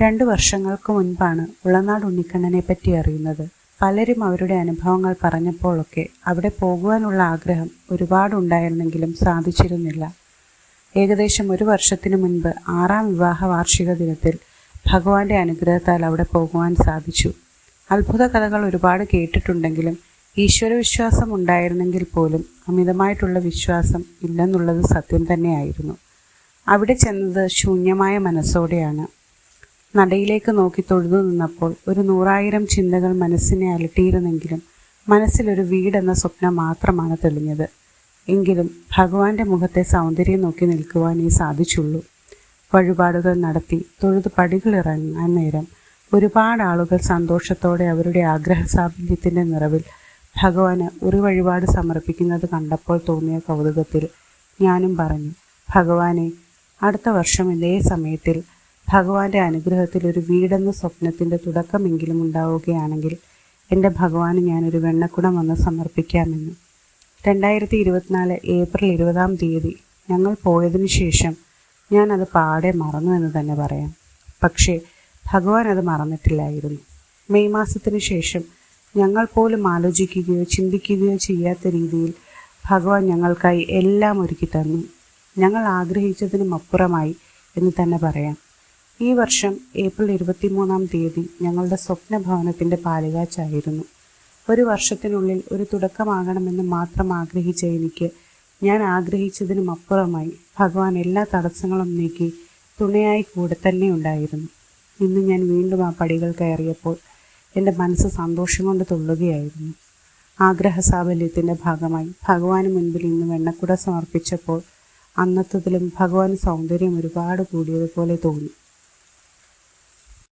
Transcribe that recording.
രണ്ടു വർഷങ്ങൾക്ക് മുൻപാണ് ഉളനാട് ഉണ്ണിക്കണ്ണനെ പറ്റി അറിയുന്നത്. പലരും അവരുടെ അനുഭവങ്ങൾ പറഞ്ഞപ്പോഴൊക്കെ അവിടെ പോകുവാനുള്ള ആഗ്രഹം ഒരുപാടുണ്ടായിരുന്നെങ്കിലും സാധിച്ചിരുന്നില്ല. ഏകദേശം ഒരു വർഷത്തിനു മുൻപ് ആറാം വിവാഹ വാർഷിക ദിനത്തിൽ ഭഗവാന്റെ അനുഗ്രഹത്താൽ അവിടെ പോകുവാൻ സാധിച്ചു. അത്ഭുത കഥകൾ ഒരുപാട് കേട്ടിട്ടുണ്ടെങ്കിലും ഈശ്വരവിശ്വാസം ഉണ്ടായിരുന്നെങ്കിൽ പോലും അമിതമായിട്ടുള്ള വിശ്വാസം ഇല്ലെന്നുള്ളത് സത്യം തന്നെയായിരുന്നു. അവിടെ ചെന്നത് ശൂന്യമായ മനസ്സോടെയാണ്. നടയിലേക്ക് നോക്കി തൊഴുതു നിന്നപ്പോൾ ഒരു നൂറായിരം ചിന്തകൾ മനസ്സിനെ അലട്ടിയിരുന്നെങ്കിലും മനസ്സിലൊരു വീടെന്ന സ്വപ്നം മാത്രമാണ് തെളിഞ്ഞത്. എങ്കിലും ഭഗവാന്റെ മുഖത്തെ സൗന്ദര്യം നോക്കി നിൽക്കുവാനേ സാധിച്ചുള്ളൂ. വഴിപാടുകൾ നടത്തി തൊഴുത് പടികളിറങ്ങാൻ നേരം ഒരുപാട് ആളുകൾ സന്തോഷത്തോടെ അവരുടെ ആഗ്രഹ സാഫല്യത്തിന്റെ നിറവിൽ ഭഗവാന് ഒരു വഴിപാട് സമർപ്പിക്കുന്നത് കണ്ടപ്പോൾ തോന്നിയ കൗതുകത്തിൽ ഞാനും പറഞ്ഞു ഭഗവാനെ അടുത്ത വർഷം ഇതേ സമയത്തിൽ ഭഗവാന്റെ അനുഗ്രഹത്തിൽ ഒരു വീടെന്ന സ്വപ്നത്തിന്റെ തുടക്കമെങ്കിലും ഉണ്ടാവുകയാണെങ്കിൽ എന്റെ ഭഗവാന് ഞാനൊരു വെണ്ണക്കുടം വന്ന് സമർപ്പിക്കാമെന്ന്. രണ്ടായിരത്തി ഇരുപത്തിനാല് ഏപ്രിൽ ഇരുപതാം തീയതി ഞങ്ങൾ പോയതിനു ശേഷം ഞാൻ അത് പാടെ മറന്നു എന്ന് തന്നെ പറയാം. പക്ഷേ ഭഗവാൻ അത് മറന്നിട്ടില്ലായിരുന്നു. മെയ് മാസത്തിന് ശേഷം ഞങ്ങൾ പോലും ആലോചിക്കുകയോ ചിന്തിക്കുകയോ ചെയ്യാത്ത രീതിയിൽ ഭഗവാൻ ഞങ്ങൾക്കായി എല്ലാം ഒരുക്കി തന്നു. ഞങ്ങൾ ആഗ്രഹിച്ചതിനും അപ്പുറമായി എന്ന് തന്നെ പറയാം. ഈ വർഷം ഏപ്രിൽ ഇരുപത്തിമൂന്നാം തീയതി ഞങ്ങളുടെ സ്വപ്ന ഭവനത്തിന്റെ പാലുകാച്ചായിരുന്നു. ഒരു വർഷത്തിനുള്ളിൽ ഒരു തുടക്കമാകണമെന്ന് മാത്രം ആഗ്രഹിച്ച എനിക്ക് ഞാൻ ആഗ്രഹിച്ചതിനും അപ്പുറമായി ഭഗവാൻ എല്ലാ തടസ്സങ്ങളും നീക്കി തുണയായി കൂടെ തന്നെ ഉണ്ടായിരുന്നു. ഇന്ന് ഞാൻ വീണ്ടും ആ പടികൾ കയറിയപ്പോൾ എന്റെ മനസ്സ് സന്തോഷം കൊണ്ട് തുള്ളുകയായിരുന്നു. ആഗ്രഹ സാഫല്യത്തിന്റെ ഭാഗമായി ഭഗവാന് മുൻപിൽ ഇന്ന് വെണ്ണക്കുട സമർപ്പിച്ചപ്പോൾ അന്നത്തതിലും ഭഗവാൻ സൗന്ദര്യം ഒരുപാട് കൂടിയതുപോലെ തോന്നി.